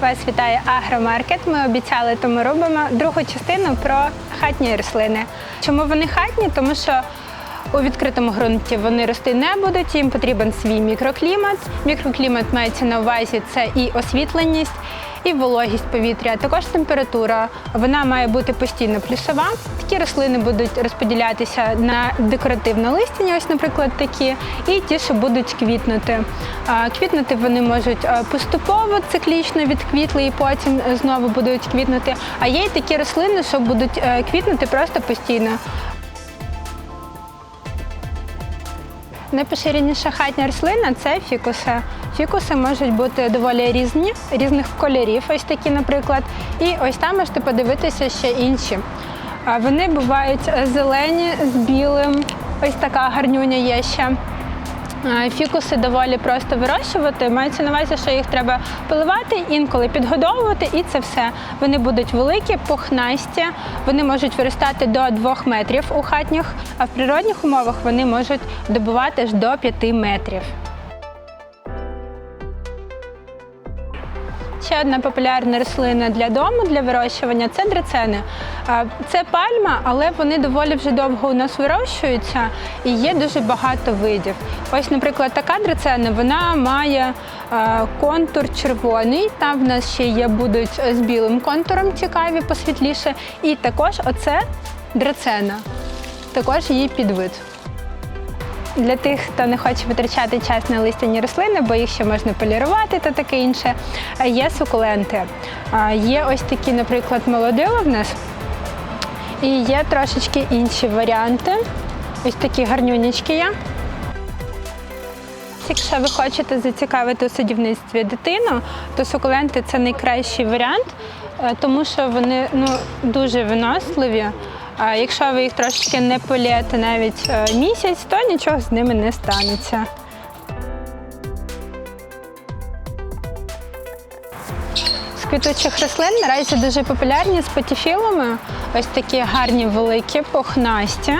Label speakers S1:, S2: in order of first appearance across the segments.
S1: Вас вітає агромаркет. Ми обіцяли, тому робимо другу частину про хатні рослини. Чому вони хатні? Тому що у відкритому ґрунті вони рости не будуть, їм потрібен свій мікроклімат. Мікроклімат мається на увазі це і освітленість, і вологість повітря, а також температура. Вона має бути постійно плюсова. Такі рослини будуть розподілятися на декоративно листяні, ось, наприклад, такі, і ті, що будуть квітнути. Квітнути вони можуть поступово, циклічно відквітли і потім знову будуть квітнути. А є й такі рослини, що будуть е, квітнути просто постійно. Найпоширеніша хатня рослина це фікуси. Фікуси можуть бути доволі різні, різних кольорів, ось такі, наприклад. І ось там можете подивитися ще інші. Вони бувають зелені з білим. Ось така гарнюня є ще. Фікуси доволі просто вирощувати. Мається на увазі, що їх треба поливати, інколи підгодовувати, і це все. Вони будуть великі, пухнасті, вони можуть виростати до 2 метрів у хатніх, а в природних умовах вони можуть добувати аж до 5 метрів. Ще одна популярна рослина для дому для вирощування це драцени. Це пальма, але вони доволі вже довго у нас вирощуються і є дуже багато видів. Ось, наприклад, така драцена вона має контур червоний. Там в нас ще є будуть з білим контуром цікаві, посвітліше. І також оце драцена, також її підвид. Для тих, хто не хоче витрачати час на листяні рослини, бо їх ще можна полірувати та таке інше, є сукуленти. Є ось такі, наприклад, молодила в нас. І є трошечки інші варіанти. Ось такі гарнюнічки є. Якщо ви хочете зацікавити у садівництві дитину, то сукуленти це найкращий варіант, е, тому що вони ну, дуже виносливі. А якщо ви їх трошечки не полєте навіть е, місяць, то нічого з ними не станеться. З квітучих рослин наразі дуже популярні з патіфілами. Ось такі гарні, великі, пухнасті.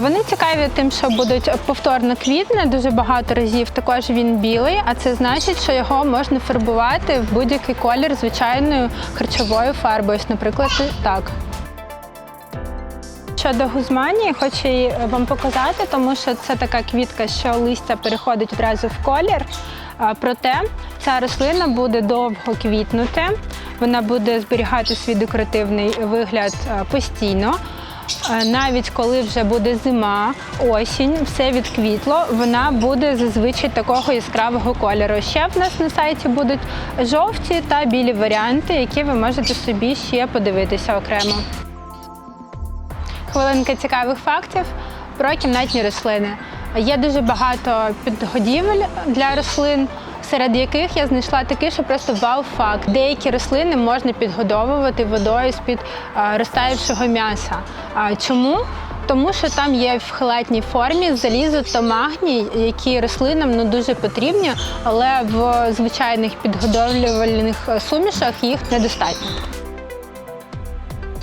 S1: Вони цікаві тим, що будуть повторно квітне дуже багато разів. Також він білий, а це значить, що його можна фарбувати в будь-який колір звичайною харчовою фарбою. Ось, наприклад, так. Щодо гузманії, хочу її вам показати, тому що це така квітка, що листя переходить одразу в колір. Проте ця рослина буде довго квітнути, вона буде зберігати свій декоративний вигляд постійно. Навіть коли вже буде зима, осінь, все відквітло, вона буде зазвичай такого яскравого кольору. Ще в нас на сайті будуть жовті та білі варіанти, які ви можете собі ще подивитися окремо. Хвилинка цікавих фактів про кімнатні рослини. Є дуже багато підгодівель для рослин, серед яких я знайшла такий, що просто вау-факт. Деякі рослини можна підгодовувати водою з-під а, м'яса. Чому? Тому що там є в хелатній формі залізо та магній, які рослинам ну, дуже потрібні, але в звичайних підгодовлювальних сумішах їх недостатньо.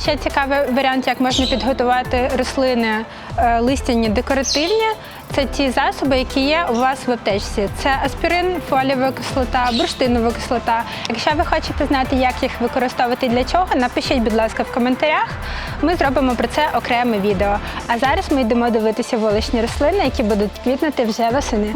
S1: Ще цікавий варіант, як можна підготувати рослини е, листяні декоративні. Це ті засоби, які є у вас в аптечці. Це аспірин, фолієва кислота, бурштинова кислота. Якщо ви хочете знати, як їх використовувати і для чого, напишіть, будь ласка, в коментарях. Ми зробимо про це окреме відео. А зараз ми йдемо дивитися вуличні рослини, які будуть квітнути вже восени.